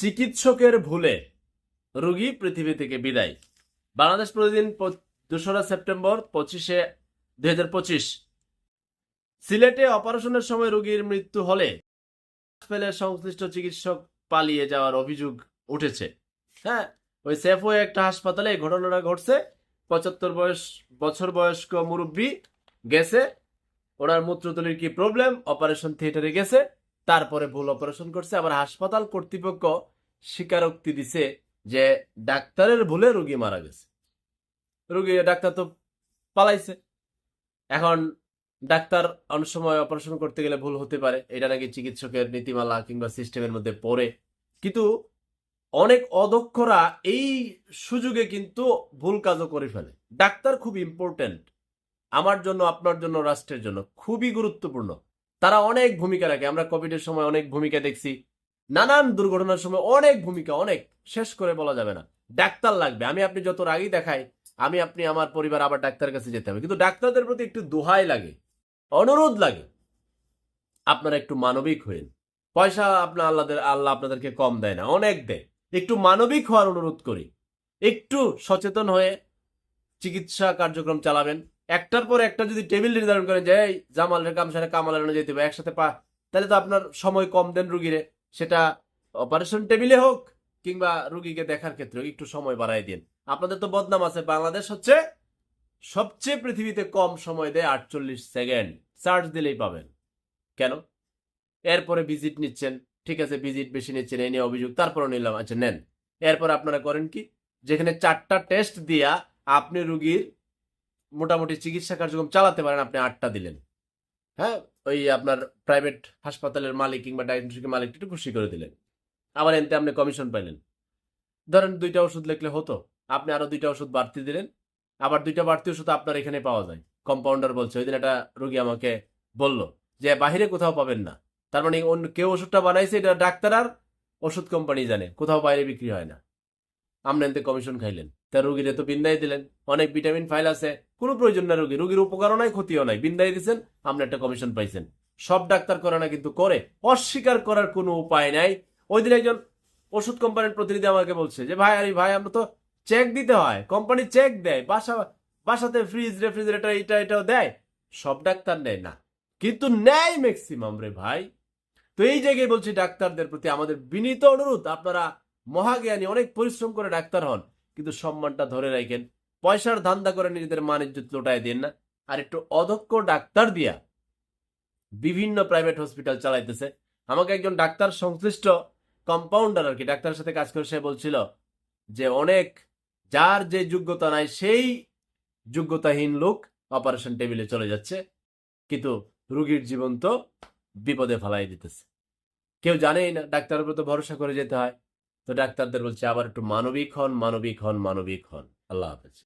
চিকিৎসকের ভুলে রোগী পৃথিবী থেকে বিদায়। বাংলাদেশ প্রতিদিন দোসরা সেপ্টেম্বর পঁচিশে দু হাজার পঁচিশ। সিলেটে অপারেশনের সময় রোগীর মৃত্যু হলে ফেলে সংশ্লিষ্ট চিকিৎসক পালিয়ে যাওয়ার অভিযোগ উঠেছে। হ্যাঁ ওই সেফওয়ে একটা হাসপাতালে ঘটনাটা ঘটছে। পঁচাত্তর বয়স, বছর বয়স্ক মুরব্বী গেছে। ওনার মূত্রতলির কি প্রবলেম অপারেশন থিয়েটারে গেছে। তারপরে ভুল অপারেশন করছে, আবার হাসপাতাল কর্তৃপক্ষ স্বীকারোক্তি দিছে যে ডাক্তারের ভুলে রোগী মারা গেছে। রোগী, ডাক্তার তো পালাইছে। এখন ডাক্তার অনেক সময় অপারেশন করতে গেলে ভুল হতে পারে, এটা নাকি চিকিৎসকের নীতিমালা কিংবা সিস্টেমের মধ্যে পড়ে। কিন্তু অনেক অদক্ষরা এই সুযোগে কিন্তু ভুল কাজও করে ফেলে। ডাক্তার খুব ইম্পর্টেন্ট আমার জন্য, আপনার জন্য, রাষ্ট্রের জন্য, খুবই গুরুত্বপূর্ণ। তারা অনেক ভূমিকা রাখে। আমরা কোভিডের সময় অনেক ভূমিকা দেখছি। নানান দুর্ঘটনার সময় অনেক ভূমিকা, অনেক। শেষ করে বলা যাবে না। ডাক্তার লাগবে। আমি আপনি যত আগেই দেখাই, আমি আপনি আমার পরিবার আবার ডাক্তারের কাছে যেতে হবে। কিন্তু ডাক্তারদের প্রতি একটু দোহাই লাগে, অনুরোধ লাগে। আপনারা একটু মানবিক হইন পয়সা আপনার আল্লাহদের আল্লাহ আপনাদেরকে কম দেয় না, অনেক দেয়। একটু মানবিক হওয়ার অনুরোধ করি। একটু সচেতন হয়ে চিকিৎসা কার্যক্রম চালাবেন। একটার পর একটা যদি টেবিল নির্ধারণ করেন যে, এই জামালের কাম সেটা কামালের যেতে হবে, একসাথে পা। তাহলে তো আপনার সময় কম দেন রুগীরে। সেটা অপারেশন টেবিলে হোক কিংবা রুগীকে দেখার ক্ষেত্রে একটু সময় বাড়াই দিন। আপনাদের তো বদনাম আছে। বাংলাদেশ হচ্ছে সবচেয়ে পৃথিবীতে কম সময় দেয় আটচল্লিশ সেকেন্ড। চার্জ দিলেই পাবেন। কেন? এরপরে ভিজিট নিচ্ছেন। ঠিক আছে, ভিজিট বেশি নিচ্ছেন এই নিয়ে অভিযোগ। তারপরে নিলাম। আচ্ছা নেন। এরপর আপনারা করেন কি? যেখানে চারটা টেস্ট দিয়া আপনি রুগীর মোটামুটি চিকিৎসা কার্যক্রম চালাতে পারেন, আপনি আটটা দিলেন। হ্যাঁ? ওই আপনার প্রাইভেট হাসপাতালের মালিক কিংবা ডায়াগনস্টিকের মালিক একটু খুশি করে দিলেন। আবার এনতে আপনি কমিশন পাইলেন। ধরেন দুইটা ওষুধ লিখলে হতো, আপনি আরও দুইটা ওষুধ বাড়তি দিলেন, আবার দুইটা বাড়তি ওষুধ আপনার এখানে পাওয়া যায়। কম্পাউন্ডার বলছে, ওই দিন একটা রুগী আমাকে বলল যে, বাহিরে কোথাও পাবেন না। তার মানে অন্য কেউ ওষুধটা বানাইছে, এটা ডাক্তার আর ওষুধ কোম্পানি জানে, কোথাও বাইরে বিক্রি হয় না। আপনি এনতে কমিশন খাইলেন। তা রুগীরে তো বিন্দাই দিলেন। অনেক ভিটামিন ফাইল আছে। কোনো প্রয়োজন না রুগী রুগীর উপকারও নাই ক্ষতিও নাই। বিন্দাই দিচ্ছেন আপনি একটা কমিশন পাইছেন। সব ডাক্তার করে না কিন্তু করে। অস্বীকার করার কোনো উপায় নাই। ওই দিন একজন ওষুধ কোম্পানির প্রতিনিধি আমাকে বলছে যে, ভাই, আরে ভাই, আমরা তো চেক দিতে হয়। কোম্পানি চেক দেয়। বাসা, বাসাতে ফ্রিজ রেফ্রিজারেটর এটা, এটাও দেয়। সব ডাক্তার নেয় না। কিন্তু নেয় ম্যাক্সিমাম রে ভাই। তো এই জায়গায় বলছি, ডাক্তারদের প্রতি আমাদের বিনীত অনুরোধ। আপনারা মহাজ্ঞানী অনেক পরিশ্রম করে ডাক্তার হন, কিন্তু সম্মানটা ধরে রাখেন। পয়সার ধান্দা করে নিজেদের মান ইজ্জত লোটায় দেন না, আর একটু অদক্ষ ডাক্তার দিয়া বিভিন্ন প্রাইভেট হসপিটাল চালাইতেছে। আমাকে একজন ডাক্তার সংশ্লিষ্ট কম্পাউন্ডার আর কি, ডাক্তারের সাথে কাজ করে সে বলছিল যে, অনেক, যার যে যোগ্যতা নাই, সেই যোগ্যতাহীন লোক অপারেশন টেবিলে চলে যাচ্ছে, কিন্তু রুগীর জীবন তো বিপদে ফেলাই দিতেছে। কেউ জানেই না, ডাক্তারের উপর তো ভরসা করে যেতে হয়। তো ডাক্তারদের বলছে আবার একটু মানবিক হন মানবিক হন মানবিক হন। আল্লাহ হাফেজ।